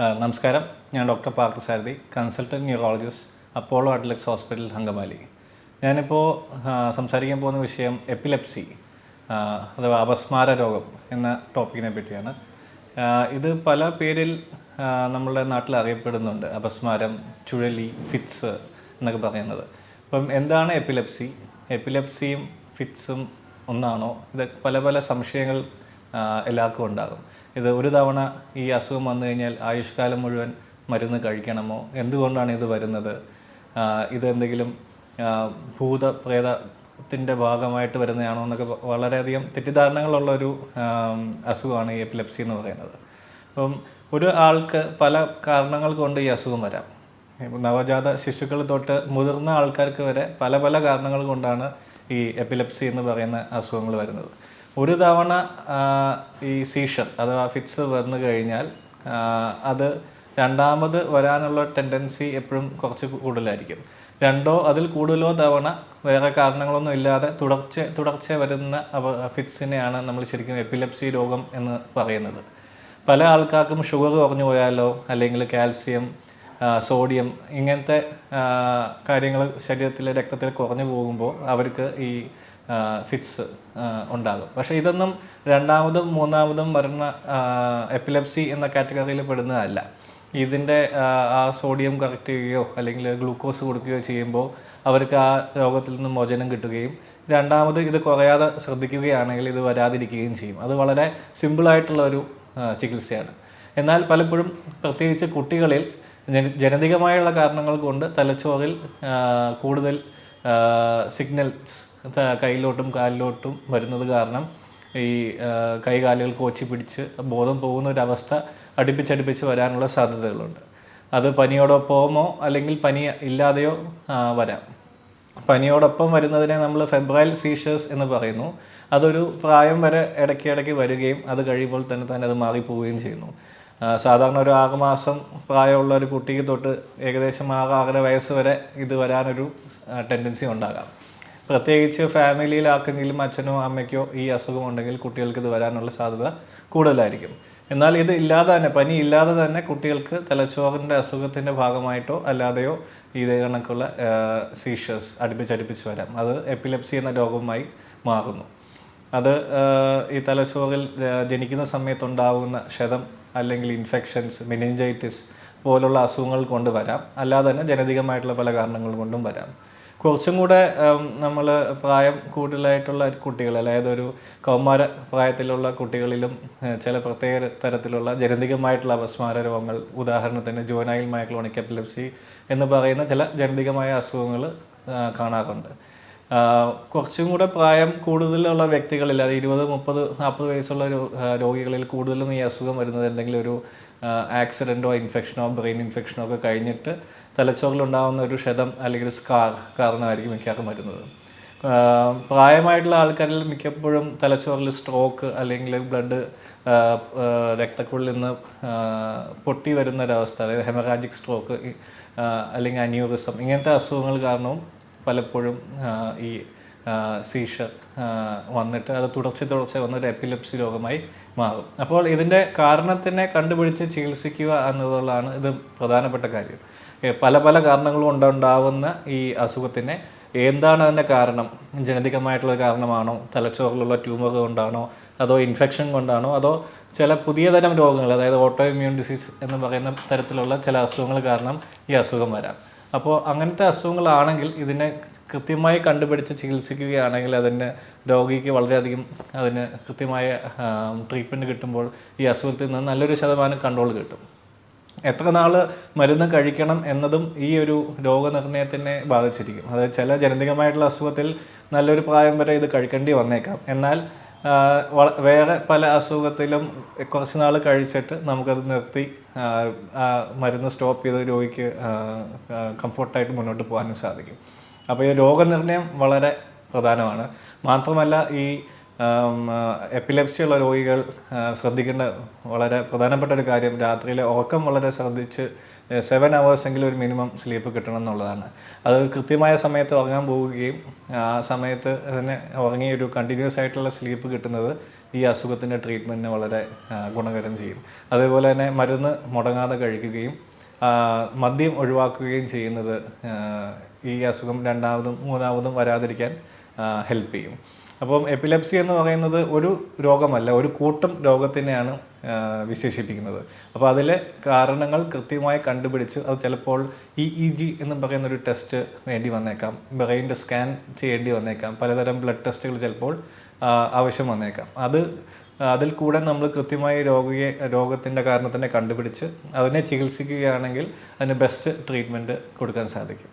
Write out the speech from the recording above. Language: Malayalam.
നമസ്കാരം. ഞാൻ doctor Parthasarathy consultant neurologist Apollo Adlux hospital Angamaly. ഞാനിപ്പോൾ സംസാരിക്കാൻ പോകുന്ന വിഷയം എപ്പിലെപ്സി അഥവാ അപസ്മാര രോഗം എന്ന ടോപ്പിക്കിനെ പറ്റിയാണ്. ഇത് പല പേരിൽ നമ്മുടെ നാട്ടിൽ അറിയപ്പെടുന്നുണ്ട്. അപസ്മാരം ചുഴലി ഫിറ്റ്സ് എന്നൊക്കെ പറയുന്നത്. അപ്പം എന്താണ് എപ്പിലെപ്സി? എപ്പിലെപ്സിയും ഫിറ്റ്സും ഒന്നാണോ? ഇത് പല പല സംശയങ്ങൾ എല്ലാവർക്കും ഉണ്ടാകും. ഇത് ഒരു തവണ ഈ അസുഖം വന്നു കഴിഞ്ഞാൽ ആയുഷ്കാലം മുഴുവൻ മരുന്ന് കഴിക്കണമോ? എന്തുകൊണ്ടാണ് ഇത് വരുന്നത്? ഇതെന്തെങ്കിലും ഭൂത പ്രേതത്തിന്റെ ഭാഗമായിട്ട് വരുന്നതാണോ എന്നൊക്കെ വളരെയധികം തെറ്റിദ്ധാരണകളുള്ള ഒരു അസുഖമാണ് ഈ എപ്പിലെപ്സി എന്ന് പറയുന്നത്. അപ്പം ഒരു ആൾക്ക് പല കാരണങ്ങൾ കൊണ്ട് ഈ അസുഖം വരാം. നവജാത ശിശുക്കൾ തൊട്ട് മുതിർന്ന ആൾക്കാർക്ക് വരെ പല പല കാരണങ്ങൾ കൊണ്ടാണ് ഈ എപ്പിലെപ്സി എന്ന് പറയുന്ന അസുഖങ്ങൾ വരുന്നത്. ഒരു തവണ ഈ സീഷർ അഥവാ ഫിക്സ് വന്നു കഴിഞ്ഞാൽ അത് രണ്ടാമത് വരാനുള്ള ടെൻഡൻസി എപ്പോഴും കുറച്ച് കൂടുതലായിരിക്കും. രണ്ടോ അതിൽ കൂടുതലോ തവണ വേറെ കാരണങ്ങളൊന്നും ഇല്ലാതെ തുടർച്ച തുടർച്ച വരുന്ന ഫിക്സിനെയാണ് നമ്മൾ ശരിക്കും എപ്പിലെപ്സി രോഗം എന്ന് പറയുന്നത്. പല ആൾക്കാർക്കും ഷുഗർ കുറഞ്ഞു പോയാലോ അല്ലെങ്കിൽ കാൽസ്യം സോഡിയം ഇങ്ങനത്തെ കാര്യങ്ങൾ ശരീരത്തിലെ രക്തത്തിൽ കുറഞ്ഞു പോകുമ്പോൾ അവർക്ക് ഈ ഫിറ്റ്സ് ഉണ്ടാകും. പക്ഷേ ഇതൊന്നും രണ്ടാമതും മൂന്നാമതും വരുന്ന എപ്പിലെപ്സി എന്ന കാറ്റഗറിയിൽ പെടുന്നതല്ല. ഇതിന്റെ ആ, സോഡിയം കറക്റ്റ് ചെയ്യുകയോ അല്ലെങ്കിൽ ഗ്ലൂക്കോസ് കൊടുക്കുകയോ ചെയ്യുമ്പോൾ അവർക്ക് ആ രോഗത്തിൽ നിന്ന് മോചനം കിട്ടുകയും രണ്ടാമത് ഇത് കുറയാതെ ശ്രദ്ധിക്കുകയാണെങ്കിൽ ഇത് വരാതിരിക്കുകയും ചെയ്യും. അത് വളരെ സിമ്പിളായിട്ടുള്ള ഒരു ചികിത്സയാണ്. എന്നാൽ പലപ്പോഴും പ്രത്യേകിച്ച് കുട്ടികളിൽ ജനിതകമായുള്ള കാരണങ്ങൾ കൊണ്ട് തലച്ചോറിൽ കൂടുതൽ സിഗ്നൽസ് കയ്യിലോട്ടും കാലിലോട്ടും വരുന്നത് കാരണം ഈ കൈകാലുകൾ കോച്ചി പിടിച്ച് ബോധം പോകുന്ന ഒരു അടുപ്പിച്ചടുപ്പിച്ച് വരാനുള്ള സാധ്യതകളുണ്ട്. അത് പനിയോടൊപ്പമോ അല്ലെങ്കിൽ പനി ഇല്ലാതെയോ വരാം. പനിയോടൊപ്പം വരുന്നതിനെ നമ്മൾ ഫെബ്രൈൽ സീഷേഴ്സ് എന്ന് പറയുന്നു. അതൊരു പ്രായം വരെ ഇടയ്ക്ക് ഇടയ്ക്ക് വരികയും അത് കഴിയുമ്പോൾ തന്നെ തന്നെ അത് മാറിപ്പോവുകയും ചെയ്യുന്നു. സാധാരണ ഒരു ആറ് മാസം പ്രായമുള്ള ഒരു കുട്ടിക്ക് തൊട്ട് ഏകദേശം ആറ് ആറര വയസ്സ് വരെ ഇത് വരാനൊരു ടെൻഡൻസി ഉണ്ടാകാം. പ്രത്യേകിച്ച് ഫാമിലിയിൽ ആർക്കെങ്കിലും അച്ഛനോ അമ്മയ്ക്കോ ഈ അസുഖം ഉണ്ടെങ്കിൽ കുട്ടികൾക്ക് ഇത് വരാനുള്ള സാധ്യത കൂടുതലായിരിക്കും. എന്നാൽ ഇത് ഇല്ലാതെ തന്നെ പനി ഇല്ലാതെ തന്നെ കുട്ടികൾക്ക് തലച്ചോറിന്റെ അസുഖത്തിന്റെ ഭാഗമായിട്ടോ അല്ലാതെയോ ഇതേ കണക്കുള്ള സീഷ്യസ് അടുപ്പിച്ചടുപ്പിച്ച് വരാം. അത് എപ്പിലെപ്സി എന്ന രോഗമായി മാറുന്നു. അത് ഈ തലച്ചോറിൽ ജനിക്കുന്ന സമയത്തുണ്ടാവുന്ന ക്ഷതം അല്ലെങ്കിൽ ഇൻഫെക്ഷൻസ് മെനിഞ്ചൈറ്റിസ് പോലുള്ള അസുഖങ്ങൾ കൊണ്ട് വരാം. അല്ലാതെ തന്നെ ജനതികമായിട്ടുള്ള പല കാരണങ്ങൾ കൊണ്ടും വരാം. കുറച്ചും കൂടെ നമ്മൾ പ്രായം കൂടുതലായിട്ടുള്ള കുട്ടികൾ അതായത് ഒരു കൗമാര പ്രായത്തിലുള്ള കുട്ടികളിലും ചില പ്രത്യേക തരത്തിലുള്ള ജനിതകമായിട്ടുള്ള അപസ്മാര രോഗങ്ങൾ ഉദാഹരണത്തിന് ജോനായിൽ മൈക്ലോണിക് എപ്പിലപ്സി എന്ന് പറയുന്ന ചില ജനിതകമായ അസുഖങ്ങൾ കാണാറുണ്ട്. കുറച്ചും കൂടെ പ്രായം കൂടുതലുള്ള വ്യക്തികളിൽ അത് ഇരുപത് മുപ്പത് നാൽപ്പത് വയസ്സുള്ള രോഗികളിൽ കൂടുതലും ഈ അസുഖം വരുന്നത് എന്തെങ്കിലും ഒരു ആക്സിഡന്റോ ഇൻഫെക്ഷനോ ബ്രെയിൻ ഇൻഫെക്ഷനോ ഒക്കെ കഴിഞ്ഞിട്ട് തലച്ചോറിലുണ്ടാകുന്ന ഒരു ക്ഷതം അല്ലെങ്കിൽ സ്കാർ കാരണമായിരിക്കും മിക്കവാറും വരുന്നത് പ്രായമായിട്ടുള്ള ആൾക്കാരിൽ മിക്കപ്പോഴും തലച്ചോറിൽ സ്ട്രോക്ക് അല്ലെങ്കിൽ ബ്ലഡ് രക്തക്കുള്ളിൽ നിന്ന് പൊട്ടി വരുന്ന ഒരവസ്ഥ അതായത് ഹെമറാജിക് സ്ട്രോക്ക് അല്ലെങ്കിൽ അന്യൂറിസം ഇങ്ങനത്തെ അസുഖങ്ങൾ കാരണവും പലപ്പോഴും ഈ സീഷർ വന്നിട്ട് അത് തുടർച്ച തുടർച്ച വന്നൊരു എപ്പിലെപ്സി രോഗമായി മാറും. അപ്പോൾ ഇതിന്റെ കാരണത്തിനെ കണ്ടുപിടിച്ച് ചികിത്സിക്കുക എന്നുള്ളതാണ് ഇത് പ്രധാനപ്പെട്ട കാര്യം. പല പല കാരണങ്ങൾ കൊണ്ടുണ്ടാവുന്ന ഈ അസുഖത്തിനെ എന്താണ് അതിന്റെ കാരണം? ജനിതകമായിട്ടുള്ള കാരണമാണോ? തലച്ചോറിലുള്ള ട്യൂമർ കൊണ്ടാണോ? അതോ ഇൻഫെക്ഷൻ കൊണ്ടാണോ? അതോ ചില പുതിയ തരം രോഗങ്ങൾ അതായത് ഓട്ടോ ഇമ്മ്യൂൺ ഡിസീസ് എന്ന് പറയുന്ന തരത്തിലുള്ള ചില അസുഖങ്ങൾ കാരണം ഈ അസുഖം വരാം. അപ്പോൾ അങ്ങനത്തെ അസുഖങ്ങളാണെങ്കിൽ ഇതിനെ കൃത്യമായി കണ്ടുപിടിച്ച് ചികിത്സിക്കുകയാണെങ്കിൽ അതിന് രോഗിക്ക് വളരെയധികം അതിന് കൃത്യമായ ട്രീറ്റ്മെന്റ് കിട്ടുമ്പോൾ ഈ അസുഖത്തിൽ നിന്ന് നല്ലൊരു ശതമാനം കൺട്രോൾ കിട്ടും. എത്ര നാൾ മരുന്ന് കഴിക്കണം എന്നതും ഈ ഒരു രോഗനിർണയത്തിനെ ബാധിച്ചിരിക്കും. അതായത് ചില ജനിതകമായിട്ടുള്ള അസുഖത്തിൽ നല്ലൊരു പ്രായം വരെ ഇത് കഴിക്കേണ്ടി വന്നേക്കാം. എന്നാൽ വേറെ പല അസുഖത്തിലും കുറച്ച് നാൾ കഴിച്ചിട്ട് നമുക്കത് നിർത്തി മരുന്ന് സ്റ്റോപ്പ് ചെയ്ത് രോഗിക്ക് കംഫർട്ടായിട്ട് മുന്നോട്ട് പോകാനും സാധിക്കും. അപ്പോൾ ഈ രോഗനിർണയം വളരെ പ്രധാനമാണ്. മാത്രമല്ല ഈ എപ്പിലെപ്സി ഉള്ള രോഗികൾ ശ്രദ്ധിക്കേണ്ട വളരെ പ്രധാനപ്പെട്ട ഒരു കാര്യം രാത്രിയിലെ ഉറക്കം വളരെ ശ്രദ്ധിച്ച് സെവൻ അവേഴ്സ് എങ്കിലും ഒരു മിനിമം സ്ലീപ്പ് കിട്ടണം എന്നുള്ളതാണ്. അത് കൃത്യമായ സമയത്ത് ഉറങ്ങാൻ പോവുകയും ആ സമയത്ത് തന്നെ ഉറങ്ങി ഒരു കണ്ടിന്യൂസ് ആയിട്ടുള്ള സ്ലീപ്പ് കിട്ടുന്നത് ഈ അസുഖത്തിന്റെ ട്രീറ്റ്മെന്റിന് വളരെ ഗുണകരം ചെയ്യും. അതേപോലെ തന്നെ മരുന്ന് മുടങ്ങാതെ കഴിക്കുകയും മദ്യം ഒഴിവാക്കുകയും ചെയ്യുന്നത് ഈ അസുഖം രണ്ടാമതും മൂന്നാമതും വരാതിരിക്കാൻ ഹെൽപ്പ് ചെയ്യും. അപ്പം എപ്പിലെപ്സി എന്ന് പറയുന്നത് ഒരു രോഗമല്ല ഒരു കൂട്ടം രോഗത്തിനെയാണ് വിശേഷിപ്പിക്കുന്നത്. അപ്പോൾ അതിലെ കാരണങ്ങൾ കൃത്യമായി കണ്ടുപിടിച്ച് അത് ചിലപ്പോൾ ഇ ഇ ജി എന്ന് പറയുന്ന ഒരു ടെസ്റ്റ് വേണ്ടി വന്നേക്കാം. ബ്രെയിന്റെ സ്കാൻ ചെയ്യേണ്ടി വന്നേക്കാം. പലതരം ബ്ലഡ് ടെസ്റ്റുകൾ ചിലപ്പോൾ ആവശ്യം വന്നേക്കാം. അത് അതിൽ കൂടെ നമ്മൾ കൃത്യമായി രോഗിയെ രോഗത്തിന്റെ കാരണത്തിനെ കണ്ടുപിടിച്ച് അതിനെ ചികിത്സിക്കുകയാണെങ്കിൽ അതിന് ബെസ്റ്റ് ട്രീറ്റ്മെന്റ് കൊടുക്കാൻ സാധിക്കും.